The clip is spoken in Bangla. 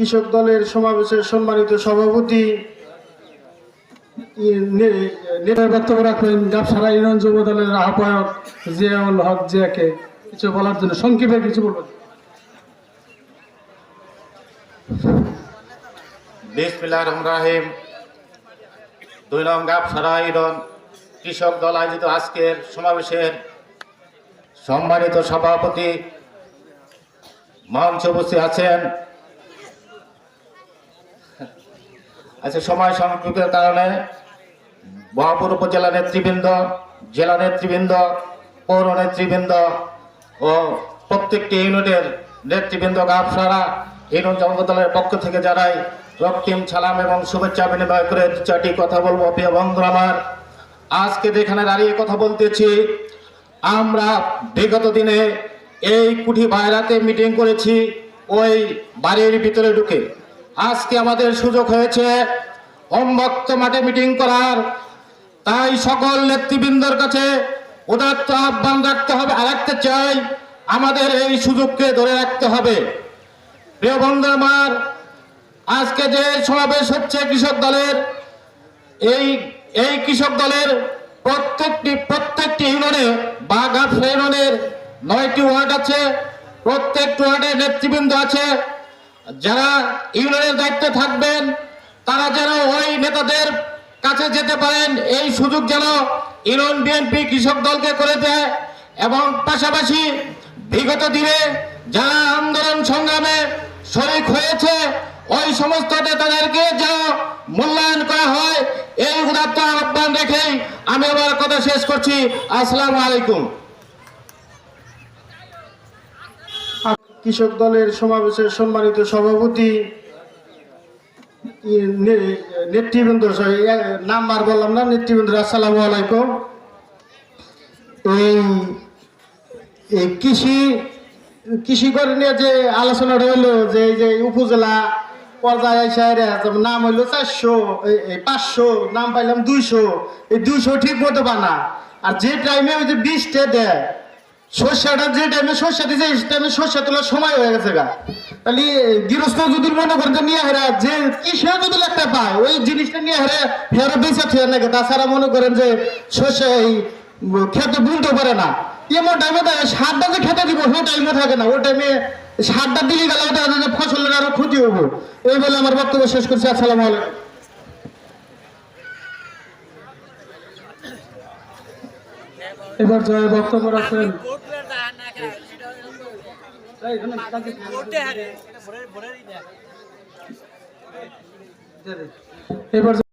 কৃষক দলের সমাবেশের সম্মানিত সভাপতি বক্তব্য রাখবেন ব্যবসারা ইউনিয়ন যুব দলের আহ্বায়ক জিয়াউল হক জিয়াকে। কিছু বলার জন্য সংক্ষেপে কিছু বলবেন বিসমিল্লাহ রহমান রাহিম। দুই নং গাবসারা ইউনিয়ন কৃষক দল আয়োজিত আজকের সমাবেশের সম্মানিত সভাপতি মঞ্চে উপস্থিত আছেন আচ্ছা সময় সংক্ষেপের কারণে বহরপুর উপজেলা নেতৃবৃন্দ, জেলা নেতৃবৃন্দ, পৌর নেতৃবৃন্দ ও প্রত্যেকটি ইউনিটের নেতৃবৃন্দ গাবসারা ইউনিয়ন জনতা দলের পক্ষ থেকে জানাই রক্তিম সালাম এবং শুভেচ্ছা বিনিময় করে দু চারটি কথা বলব। প্রিয় বন্ধু আমার, আজকে যেখানে দাঁড়িয়ে কথা বলতেছি, আমরা বিগত দিনে এই কুঠি বাইরাতে মিটিং করেছি, ওই বাড়ির ভিতরে ঢুকে। আজকে আমাদের সুযোগ হয়েছে অম্বক্ত মাঠে মিটিং করার। তাই সকল নেতৃবৃন্দর কাছে উদাত্ত আহ্বান রাখতে হবে, আর রাখতে চাই আমাদের এই সুযোগকে ধরে রাখতে হবে। প্রিয় বন্ধু আমার, আজকে যে সমাবেশ হচ্ছে কৃষক দলের, এই এই কৃষক দলের প্রত্যেকটি প্রত্যেকটি ইউনিয়নে বা গাফা ইউনিয়নের নয়টি ওয়ার্ড আছে, প্রত্যেকটি ওয়ার্ডে নেতৃবৃন্দ আছে। যারা ইউনিয়নের দায়িত্বে থাকবেন, তারা যেন ওই নেতাদের কাছে যেতে পারেন। এই সুযোগ যেন ইউনিয়ন বিএনপি কৃষক দলকে করে দেয় এবং পাশাপাশি বিগত দিনে যারা আন্দোলন সংগ্রামে শরিক হয়েছে, ওই সমস্ত নেতাদেরকে যা মূল্যায়ন করা হয়। এই উদাত্ত আহ্বান রেখেই আমি আমার কথা শেষ করছি। আসসালামু আলাইকুম। কৃষক দলের সমাবেশের সম্মানিত সভাপতি নেতৃবৃন্দ নাম আর বললাম না, নেতৃবৃন্দ, আসসালামু আলাইকুম। এই কৃষি কৃষি করে নিয়ে যে আলোচনা রইল, যে যে উপজেলা পর্যায়ে নাম হইল চারশো পাঁচশো, নাম পাইলাম দুইশো, এই দুইশো ঠিক মতো বানা। আর যে টাইমে ওই যে বীজটা দেয় সর্ষাটা যে টাইমে সর্ষা দিছে সেই টাইমে সর্ষা তোলার সময় হয়ে গেছে গা। তাহলে গৃহস্থ যদি মনে করেন যে নিয়ে হেরা, যে কিসে যদি একটা পায়, ওই জিনিসটা নিয়ে হেরে হেরে বেঁচে থুয়ে নাকি তাছাড়া মনে করেন যে সর্ষে এই খেতে বুনতে পারে না। এমন টাইমে তো সারটা যে খেতে দিব, সেই টাইমে থাকে না। ওই টাইমে সারটা দিলে গেলে ওটা ফসলের আরও ক্ষতি হব। এই বলে আমার বক্তব্য শেষ করছি। আসসালামু আলাইকুম। এবার জয় বক্তব্য রাখেন। এবার